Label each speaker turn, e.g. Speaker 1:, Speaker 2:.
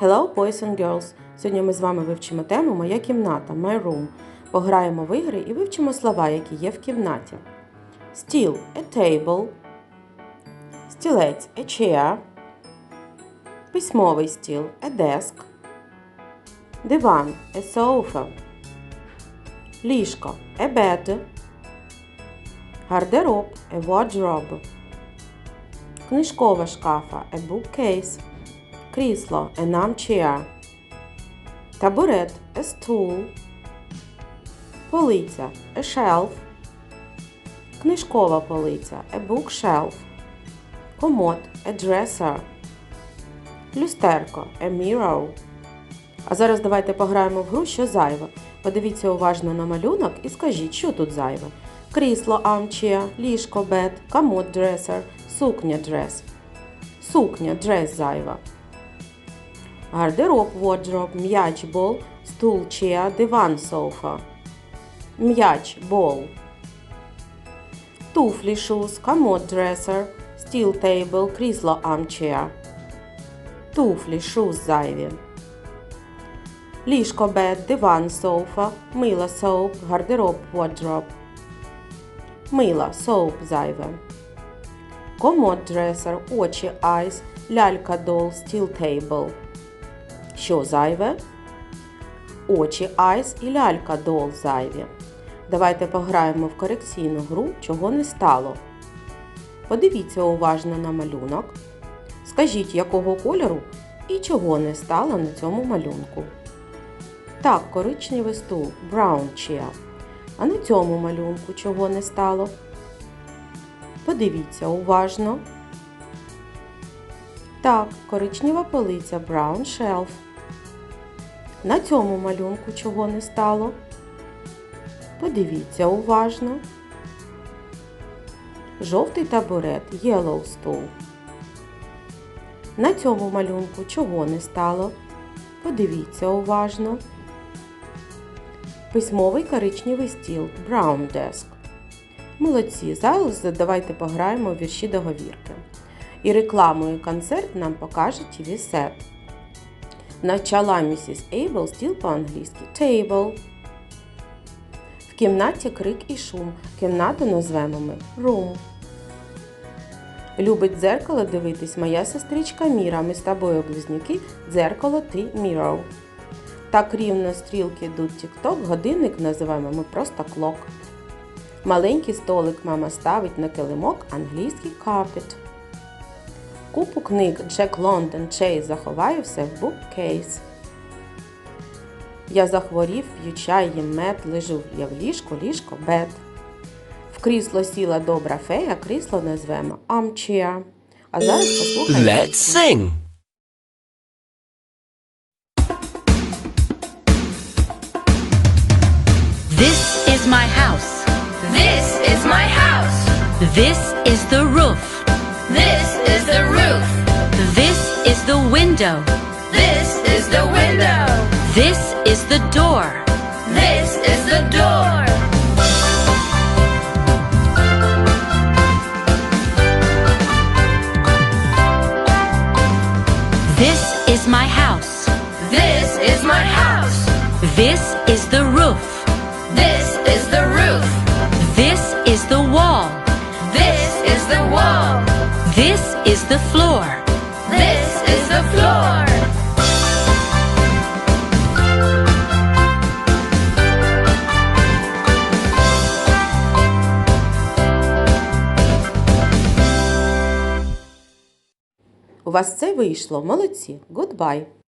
Speaker 1: Hello, boys and girls! Сьогодні ми з вами вивчимо тему Моя кімната My room. Пограємо в ігри і вивчимо слова, які є в кімнаті. Steel – a table. Стілець – a chair. Письмовий стіл – a desk. Диван – a sofa. Ліжко – a bed. Гардероб – a wardrobe. Книжкова шкафа – a bookcase. Крісло – an armchair. Табурет – a stool. Полиця – a shelf. Книжкова полиця – a bookshelf. Комод – a dresser. Люстерко – a mirror. А зараз давайте пограємо в гру, що зайве. Подивіться уважно на малюнок і скажіть, що тут зайве. Крісло armchair, ліжко bed, комод dresser, сукня dress. Сукня dress зайва. Гардероб wardrobe, м'яч бол, стул chair, диван софа. М'яч бол. Туфлі shoes, комод dresser, стіл table, крісло armchair. Туфлі shoes зайві. Ліжко бед, диван софа, мило соуп, гардероб wardrobe. Мила соуп зайве. Комод дресер, очі айс, лялька дол, стіл тейбл. Що зайве? Очі айс і лялька дол зайві. Давайте пограємо в корекційну гру, чого не стало. Подивіться уважно на малюнок. Скажіть, якого кольору і чого не стало на цьому малюнку. Так, коричневий стул brown chair. А на цьому малюнку чого не стало? Подивіться уважно. Так, коричнева полиця brown shelf. На цьому малюнку чого не стало? Подивіться уважно. Жовтий табурет yellow stool. На цьому малюнку чого не стало? Подивіться уважно. Письмовий коричневий стіл Brown Desk. Молодці. Зараз давайте пограємо в вірші договірки. І рекламою концерт нам покаже TV Set. Начала місіс Ейбл стіл по-англійськи Table. В кімнаті крик і шум. Кімнату назвемо ми Room. Любить дзеркало дивитись моя сестричка Міра. Ми з тобою близнюки. Дзеркало ти Mirror. Так рівно стрілки йдуть тік-ток, годинник називаємо ми просто клок. Маленький столик мама ставить на килимок англійський carpet. Купу книг Джек Лондон Чей заховаю все в буккейс. Я захворів, п'ю чай, їм мед, лежу я в ліжку, ліжко бед. В крісло сіла добра фея, крісло назвемо armchair. А зараз послухайте.
Speaker 2: Let's sing.
Speaker 3: This is my house.
Speaker 4: This is my house.
Speaker 3: This is the roof.
Speaker 4: This is the roof.
Speaker 3: This is the window.
Speaker 4: This is the window.
Speaker 3: This is the door.
Speaker 4: This is the door.
Speaker 3: This is my house.
Speaker 4: This is my house.
Speaker 3: This is the roof.
Speaker 4: This is the roof.
Speaker 3: This is the wall.
Speaker 1: У вас це вийшло. Молодці. Goodbye.